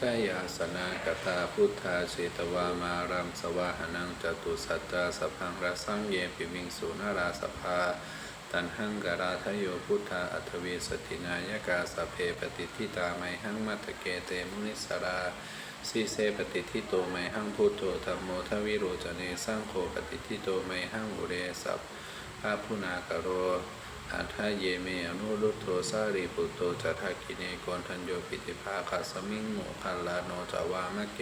ชยาสนากตาพุทธาเชตวามารังสวาหนังจตุสัจจาสพังรสังเยปิวิงสุนาราสภา ตันหังกราทโยพุทธาอัทวีสตินายกาสเพปฏิทิตาไมหังมัตเกเตมุนิสราสีเสปฏิทิโตไมหังพุทโธธรรมโมทวิโรจเนสร้างโคปฏิทิโตไมหังอุเรสัพพาพุนากโร อัทาเยเมอนุรุตโทสารีปุตโตจัทากิเนกรทันโยปิติภาคัสมิงโมคัลลาโนจาวามะเก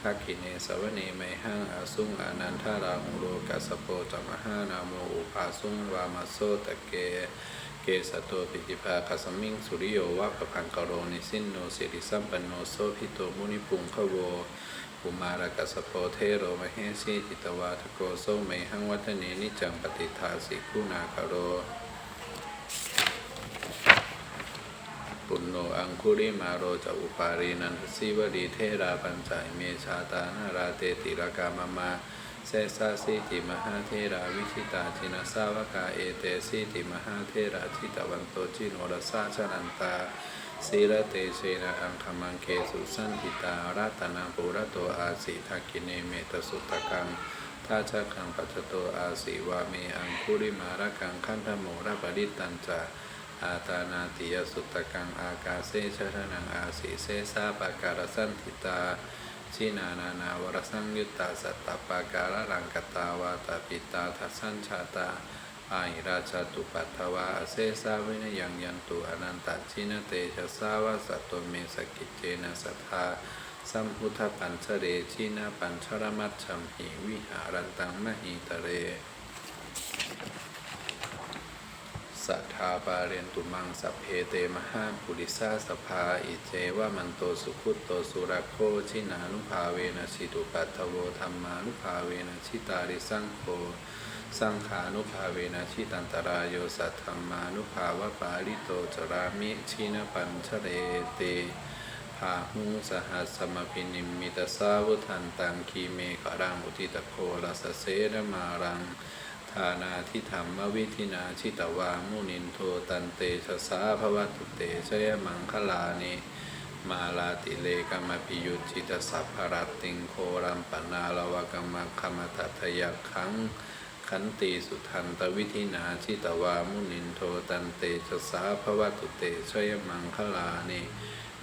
ทักขิเนสวเนไมหังอาสุงอนันทารามุโรกัสโปจมหานาโมอุปาสุงวามาโซตะเกเกสตโตปิติภาคัสมิงสุริโยวะปะพังกโรนิสินโนสิริสัมปันโนโสพิโตมุนิปุงขโวอุมารกัสโปเทโรมเหสีจิตวาทโกโซไมหังวัฒเนนิจังปฏิทาสิกุนาคโร ปุณโนอังคุริมาโรจะอุปารีนันสิวดีเทราปัญจายเมชาตานาราเตติรากามามาเซสาสิติมหาเทราวิชิตาจินาสาวกาเอเตสิติมหาเทราชิตวันโตจิโนรสาชนันตาสีระเตเชนะอังคมังเคสุสันติตารัตนาปุระโตอาสิทักกิเนเมตสุตตะกังทาชะคังปัจจโตอาสิวาเมอังคุริมาระกังขันธโมระปริตตันจา อาตานาติยสุตตะกังอากาเซชะนังอาสีเซสาปะการสันติตาชินานานาวรสังยุตตาสัตตปะการะรังกตาวาตาปิตาทัสัญชาตาอาหิราชตุปัตถวาเซสาวินยังยันตุอนันตชินเตชะสาวาสัตตเมสกิจเจนะสัทธาสัมพุทธปัญชเรชินาปัญชรมัตชัมหิวิหารันตังมหิตเร สัทธาปาเรนตุมังสัพเพเตมหาปุริสาสภาอิเจวะมันโตสุขุตโตสุรโคชินานุภาเวนะชิตุปัตถโวธรรมานุภาเวนะชิตาริสังโฆสังขานุภาเวนะชิตันตรายโยสัทธรรมานุภาวะปาริโตจรามิชินปัญชเรเตภาหุงสหัสสมพินิมมิตสาวุทันตังคีเมขรังอุทิตโคลสเสรมารัง ทานาทิธรรมวิธินาชิตวามุนินโทตันเตชะสาภวัตุเตชยมังคลานิมาลาติเลกามปิยุจิตสัพพรตติงโครัมปนาลวกมคมตัทยคังขันติสุทันตวิธินาชิตวามุนินโทตันเตชะสาภวัตุเตชยมังคลานิ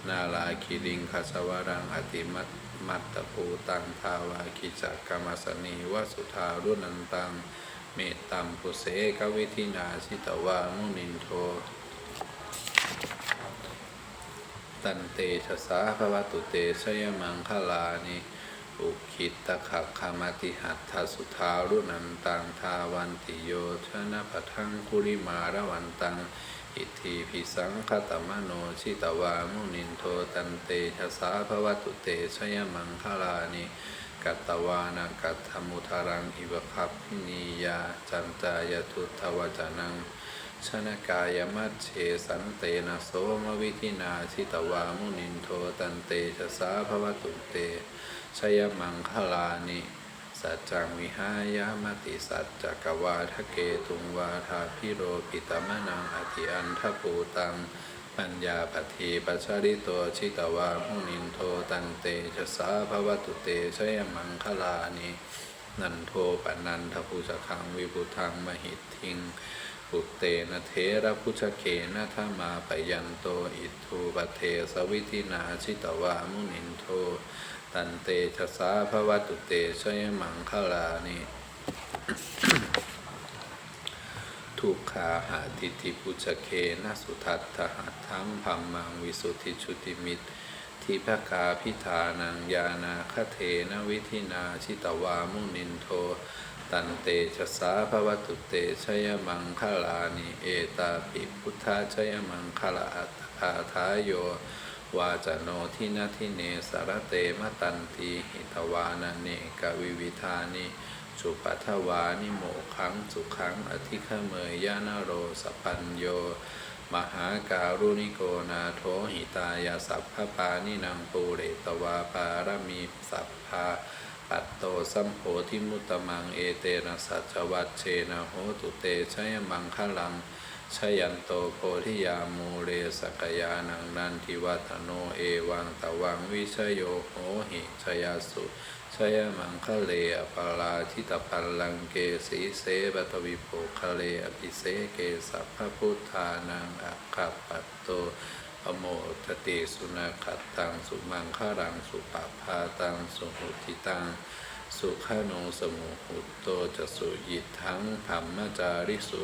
นาลาคิริงคาสวรังอติมัตมัตตภูตังทาวาคิจักกรรมสนีวสุธารุนันตัง เมตตัมปุเสกวิธินาชิตวามุนินโท ตันเตชะสาภวตุเตชยมังคลานิอุคิตตะขักขามติหัตถสุทารุนันตังทาวันติโยชนะปะทังคุริมาระวันตัง อิทธิพิสังคตมโนชิตวามุนินโทตันเตชะสาภวตุเตชยมังคลานิ กัตวานากัตถมุทารังอิวคัพพินียาจันตายทุตวจนังชนกายมัจเชสันเตนะโสมวิธินาชิตวามุนินโทตันเตชะสาภวตุเตชยมังคลานิสัจจังวิหายามติสัจจกวาทะเกตุงวาทาพิโรปิตมนังอธิอันทปูตัง ปัญญาปฏีปัชริโตชิตวามุนินโทตันเตชะสาภวตุเตชยมังคลานินันโทปนันทภูชคังวิบุทังมหิตทิงปุเตนะเทระพุชเกนะธมาปยันโตอิทูปเทสวิธินาชิตวามุนินโทตันเตชะสาภวตุเตชยมังคลานิ ทุกขาหาทิฏฐิปุชเคนะสุทัตถหัตถังพัมมังวิสุทธิชุติมิตรทิภกาพิธานังยานาคเทนวิธินาชิตวามุนินโท ตันเตชะสาภวตุเตชยมังคลานิเอตาปิพุทธาชยมังคลาอัตถาทายโยวาจโนทินาทิเนสารเตมตันตีหิตวานาเนกวิวิธานิ สุปัทวานิโมขังสุขังอธิขเมยยานโรสปัญโย มหาการุณิโกนาโทหิตายาสัพพปานินังปูเรตวาปารมีสัพพาปัตโตสัมโพธิมุตมังเอเตนะสัจวัตเชนะโหตุเตชยมังคลังชยันโตโพธิยามูเรสกยานังนันทิวัฒโนเอวังตวังวิชโยโหหิชยาสุ ชยมังคะเลอปาราชิตปัลลังเกสีเสบตวิโภคะเลอภิเสเกสัพพพุทธานังอัคคปัตโตอโมทติสุนาขัตตังสุมังคารังสุปาพาตังสุหุติตังสุขานุสมุหุตโตจะสุยิทังธรรมจาริสุ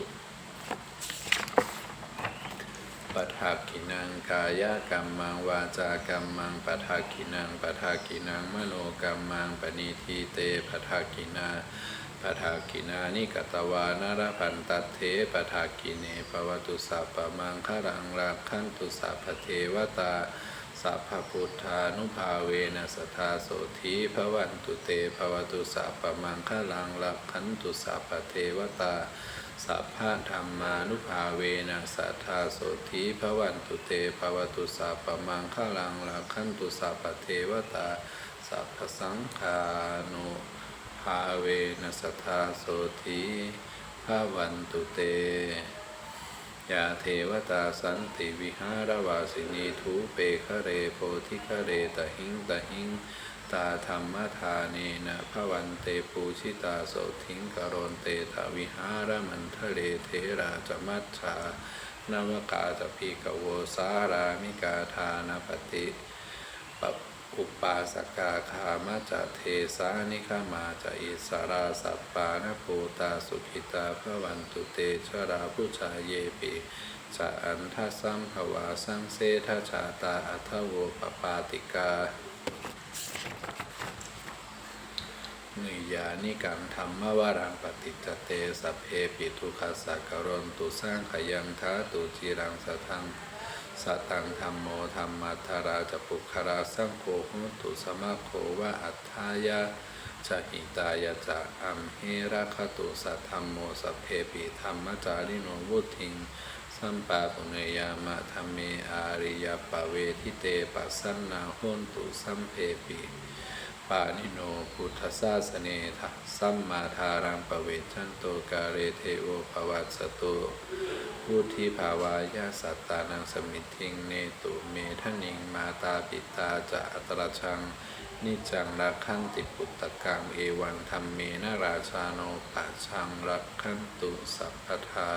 ปัฏฐากินังกายกรรมังวาจากรรมังปัฏฐากินังปัฏฐากินังมโนกรรมังปณิทีเตปัฏฐากินาปัฏฐากินานิกตวานารพันตัเถปัฏฐากิเนปวตุสัพปะมังครังรักขันตุสัพเทวตาสัพพพุทธานุภาเวนะสทธาโสธีภวันตุเตภวตุสัพพะมังคลังรักขันตุสัพพเทวตา สัพพะธรรมานุภาเวนะสัทธาโสธีภวันตุเตภวตุสัพพะมังคลังรักขันตุสัพพเทวตาสัพพสังฆานุภาเวนะสัทธาโสธีภวันตุเตยาเทวตาสันติวิหารวาสินีทูเปคะเรโพธิคะเรตหิงตหิง ตาธรรมทาเนนะพระวันเตปูชิตาโสทิงกโรนเตทวิหารมันทะเลเทราจมัชชานวกาจพีกโวสารามิกาทานปฏิปปอุปาสกาคามาจะเทสานิคามาจะอิสราสัปปานภูตาสุขิตาพระวันตุเตชราผู้ชาเยปิจะอันทัสัมภวาสังเสทชาตาอัทโวปปาติกา นิยานิกังธรรมวรังปฏิจเตสัพเพปิทุขัสสะกรณตุสร้างขยังท้าตุจิรังสะทังสตังธรรมโมธรรมัทธาราจะปุคาราสังโฆโหตุสมะโควะอัฏฐายะจะหิตายะจะอัมเฮระคตุสัทธรรมโมสัพเพปิธรรมจาริโนวุทิง สัมปาปุเนยามะธรรมเมอาริยปะเวทิเตปัสสันนาโหนตุสัมเพปิปานิโนพุทธศาสเนทะสัมมาทารังปเวชันโตกาเรเทโอภวัสตุพุทธิภาวายาสัตตานังสมิทธิงเนตุเมทนิงมาตาปิตาจะอัตระชังนิจังรักขันติปุตตะกังเอวังธรรมเมนราชาโนปัชังรักขันตุสัพพทา